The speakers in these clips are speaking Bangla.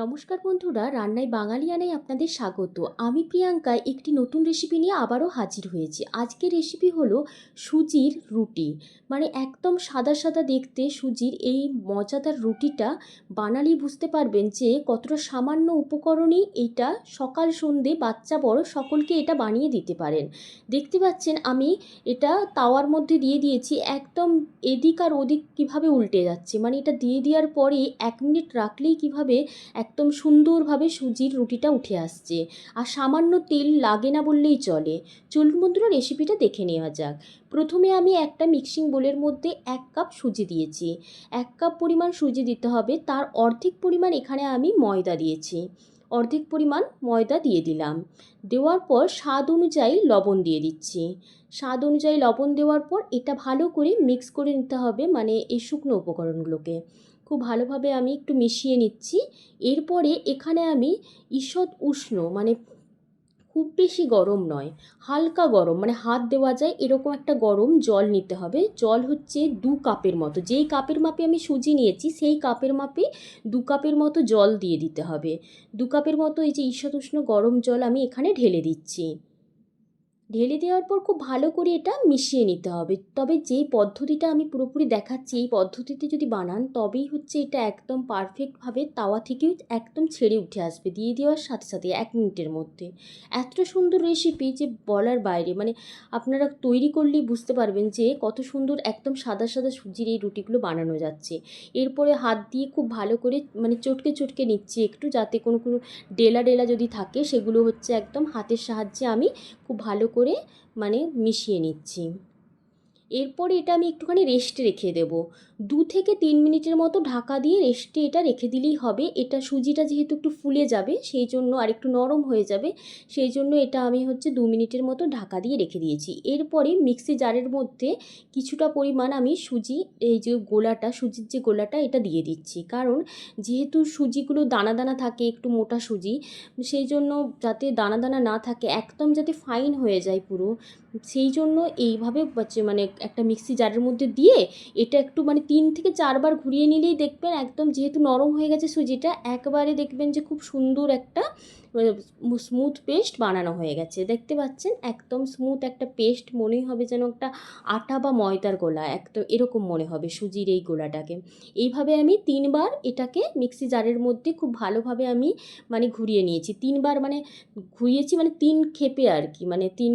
নমস্কার বন্ধুরা, রান্নায় বাঙালিয়ানায় আপনাদের স্বাগত। আমি প্রিয়াঙ্কা, একটি নতুন রেসিপি নিয়ে আবারও হাজির হয়েছি। আজকের রেসিপি হলো সুজির রুটি। মানে একদম সাদা সাদা দেখতে সুজির এই মজাদার রুটিটা বানালি বুঝতে পারবেন যে কতটা সামান্য উপকরণেই এটা সকাল সন্ধে বাচ্চা বড় সকলকে এটা বানিয়ে দিতে পারেন। দেখতে পাচ্ছেন আমি এটা তাওয়ার মধ্যে দিয়ে দিয়েছি। একদম এদিক আর ওদিক কীভাবে উল্টে যাচ্ছে। মানে এটা দিয়ে দেওয়ার পরে এক মিনিট রাখলেই কীভাবে একদম সুন্দরভাবে সুজির রুটিটা উঠে আসছে। আর সামান্য তেল লাগে না বললেই চলে। চলুন বন্ধুরা রেসিপিটা দেখে নেওয়া যাক। প্রথমে আমি একটা মিক্সিং বোলের মধ্যে এক কাপ সুজি দিয়েছি। এক কাপ পরিমাণ সুজি দিতে হবে, তার অর্ধেক পরিমাণ এখানে আমি ময়দা দিয়েছি। অর্ধেক পরিমাণ ময়দা দিয়ে দিলাম। দেওয়ার পর স্বাদ অনুযায়ী লবণ দিয়ে দিচ্ছি। স্বাদ অনুযায়ী লবণ দেওয়ার পর এটা ভালো করে মিক্স করে নিতে হবে মানে এই শুকনো উপকরণগুলোকে। খুব ভালোভাবে আমি একটু মিশিয়ে নিচ্ছি। এরপরে এখানে আমি ঈষৎ উষ্ণ মানে খুব বেশি গরম নয়, হালকা গরম মানে হাত দেওয়া যায় এরকম একটা গরম জল নিতে হবে। জল হচ্ছে দু কাপের মতো, যেই কাপের মাপে আমি সুজি নিয়েছি সেই কাপের মাপে দু কাপের মতো জল দিয়ে দিতে হবে। দু কাপের মতো এই যে ঈষৎ উষ্ণ গরম জল আমি এখানে ঢেলে দিচ্ছি। ঢেলে দেওয়ার পর খুব ভালো করে এটা মিশিয়ে নিতে হবে। তবে যেই পদ্ধতিটা আমি পুরোপুরি দেখাচ্ছি, এই পদ্ধতিতে যদি বানান, তবেই হচ্ছে এটা একদম পারফেক্টভাবে তাওয়া থেকেও একদম ছেড়ে উঠে আসবে, দিয়ে দেওয়ার সাথে সাথে এক মিনিটের মধ্যে। এত সুন্দর রেসিপি যে বলার বাইরে মানে আপনারা তৈরি করলেই বুঝতে পারবেন যে কত সুন্দর একদম সাদা সাদা সুজির এই রুটিগুলো বানানো যাচ্ছে। এরপরে হাত দিয়ে খুব ভালো করে মানে চটকে চটকে নিচ্ছি একটু, যাতে কোনো কোনো ডেলা ডেলা যদি থাকে, সেগুলো হচ্ছে একদম হাতের সাহায্যে আমি খুব ভালো করে মানে মিশিয়ে নিচ্ছি। এরপরে এটা আমি একটুখানি রেস্টে রেখে দেব। দু থেকে তিন মিনিটের মতো ঢাকা দিয়ে রেস্টে এটা রেখে দিলেই হবে। এটা সুজিটা যেহেতু একটু ফুলে যাবে, সেই জন্য আর একটু নরম হয়ে যাবে। সেই জন্য এটা আমি হচ্ছে দু মিনিটের মতো ঢাকা দিয়ে রেখে দিয়েছি। এরপরে মিক্সি জারের মধ্যে কিছুটা পরিমাণ আমি সুজি, এই যে গোলাটা, সুজির যে গোলাটা, এটা দিয়ে দিচ্ছি। কারণ যেহেতু সুজিগুলো দানা দানা থাকে, একটু মোটা সুজি, সেই জন্য যাতে দানা দানা না থাকে, একদম যাতে ফাইন হয়ে যায় পুরো, সেই জন্য এইভাবে মানে একটা মিক্সি জারের মধ্যে দিয়ে এটা একটু মানে তিন থেকে চারবার ঘুরিয়ে নিলেই দেখবেন একদম যেহেতু নরম হয়ে গেছে সুজিটা, একবারে দেখবেন যে খুব সুন্দর একটা স্মুথ পেস্ট বানানো হয়ে গেছে। দেখতে পাচ্ছেন? একদম স্মুথ একটা পেস্ট মনেই হবে যেন একটা আটা বা ময়দার গোলা, একদম এরকম মনে হবে সুজির এই গোলাটাকে। এইভাবে আমি তিনবার এটাকে মিক্সি জারের মধ্যে খুব ভালোভাবে আমি মানে ঘুরিয়ে নিয়েছি। তিনবার মানে ঘুরিয়েছি মানে তিন খেপে আর কি মানে তিন,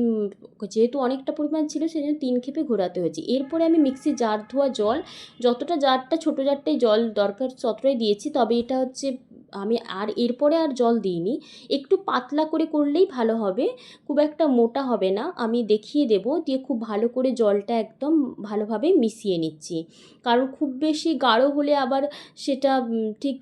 যেহেতু অনেকটা পরিমাণ ছিল সেই জন্য তিন খেপে ঘোরাতে হয়েছে। এরপরে আমি মিক্সি জার ধোয়া জল, যতটা জারটা ছোটো জারটাই জল দরকার, ততটাই দিয়েছি। তবে এটা হচ্ছে আমি আর এরপরে আর জল দিইনি। একটু পাতলা করে করলেই ভালো হবে। খুব একটা মোটা হবে না। আমি দেখিয়ে দেব। দিয়ে খুব ভালো করে জলটা একদম ভালোভাবে মিশিয়ে নিচ্ছি। কারণ খুব বেশি গাঢ় হলে আবার সেটা ঠিক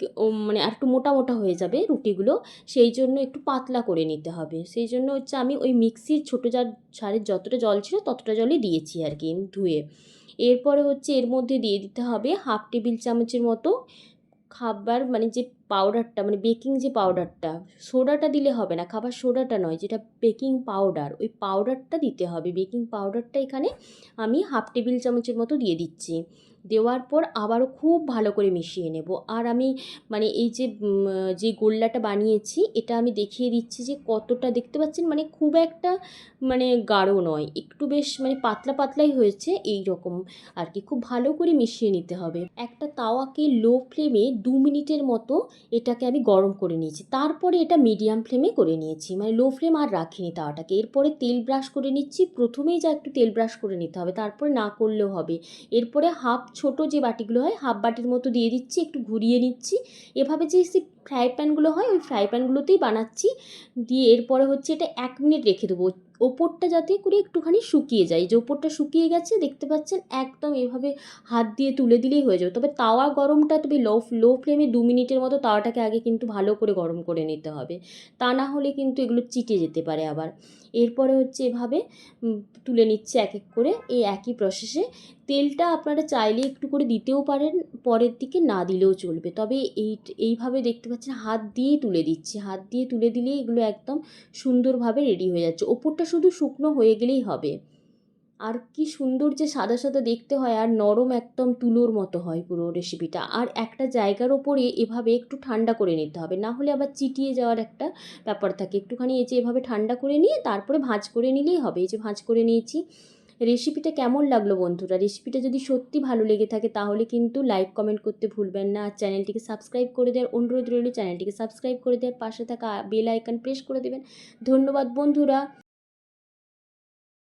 মানে আর একটু মোটা মোটা হয়ে যাবে রুটিগুলো। সেই জন্য একটু পাতলা করে নিতে হবে। সেই জন্য হচ্ছে আমি ওই মিক্সির ছোটো জার সারের যতটা জল ছিল ততটা জলই দিয়েছি আর কি ধুয়ে। এরপরে হচ্ছে এর মধ্যে দিয়ে দিতে হবে হাফ টেবিল চামচের মতো খাবার মানে যে পাউডারটা মানে বেকিং যে পাউডারটা সোডাটা দিলে হবে না। খাবার সোডাটা নয়, যেটা বেকিং পাউডার ওই পাউডারটা দিতে হবে। বেকিং পাউডারটা এখানে আমি হাফ টেবিল চামচের মতো দিয়ে দিচ্ছি। দেওয়ার পর আবারও খুব ভালো করে মিশিয়ে নেব। আর আমি মানে এই যে যে গোল্লাটা বানিয়েছি, এটা আমি দেখিয়ে দিচ্ছি যে কতটা দেখতে পাচ্ছেন মানে খুব একটা মানে গাঢ় নয়, একটু বেশ মানে পাতলা পাতলাই হয়েছে এই রকম আর কি। খুব ভালো করে মিশিয়ে নিতে হবে। একটা তাওয়াকে লো ফ্লেমে দু মিনিটের মতো এটাকে আমি গরম করে নিয়েছি। তারপরে এটা মিডিয়াম ফ্লেমে করে নিয়েছি। মানে লো ফ্লেম আর রাখিনি তাওয়াটাকে। এরপরে তেল ব্রাশ করে নিচ্ছি। প্রথমেই যা একটু তেল ব্রাশ করে নিতে হবে, তারপরে না করলেও হবে। এরপরে হাফ ছোট যে বাটিগুলো হয় হাফ বাটির মতো দিয়ে দিচ্ছি, একটু ঘুরিয়ে নিচ্ছি। এভাবে যে সে ফ্রাই প্যানগুলো হয়, ওই ফ্রাই প্যানগুলোতেই বানাচ্ছি। দিয়ে এরপরে হচ্ছে এটা এক মিনিট রেখে দেবো। ওপরটা যাতে করে একটুখানি শুকিয়ে যায়। যে ওপরটা শুকিয়ে গেছে, দেখতে পাচ্ছেন একদম এভাবে হাত দিয়ে তুলে দিলেই হয়ে যাবে। তবে তাওয়া গরমটা তবে লো লো ফ্লেমে দু মিনিটের মতো তাওয়াটাকে আগে কিন্তু ভালো করে গরম করে নিতে হবে। তা না হলে কিন্তু এগুলো চিটে যেতে পারে আবার। এরপরে হচ্ছে এভাবে তুলে নিচ্ছে এক এক করে এই একই প্রসেসে তেলটা আপনারা চাইলে একটু করে দিতেও পারেন, পরের দিকে না দিলেও চলবে। তবে এই, এইভাবে দেখতে পাচ্ছেন হাত দিয়েই তুলে দিচ্ছি। হাত দিয়ে তুলে দিলেই এগুলো একদম সুন্দরভাবে রেডি হয়ে যাচ্ছে। ওপরটা শুধু শুকনো হয়ে গেলেই হবে। আর কি সুন্দর যে সাদা সাদা দেখতে হয় আর নরম একদম তুলোর মতো হয় পুরো রেসিপিটা আর একটা জায়গার ওপরে এভাবে একটু ঠান্ডা করে নিতে হবে। না হলে আবার চিটিয়ে যাওয়ার একটা ব্যাপার থাকে। একটুখানি এই যে এভাবে ঠান্ডা করে নিয়ে তারপরে ভাঁজ করে নিলেই হবে। এই যে ভাঁজ করে নিয়েছি রেসিপিটা কেমন লাগল বন্ধুরা? রেসিপিটা যদি সত্যি ভালো লেগে থাকে, তাহলে কিন্তু লাইক কমেন্ট করতে ভুলবেন না। আর চ্যানেলটিকে সাবস্ক্রাইব করে দেওয়ার অনুরোধ রইল। চ্যানেলটিকে সাবস্ক্রাইব করে দেওয়ার পাশে থাকা বেল আইকন প্রেস করে দেবেন। ধন্যবাদ বন্ধুরা।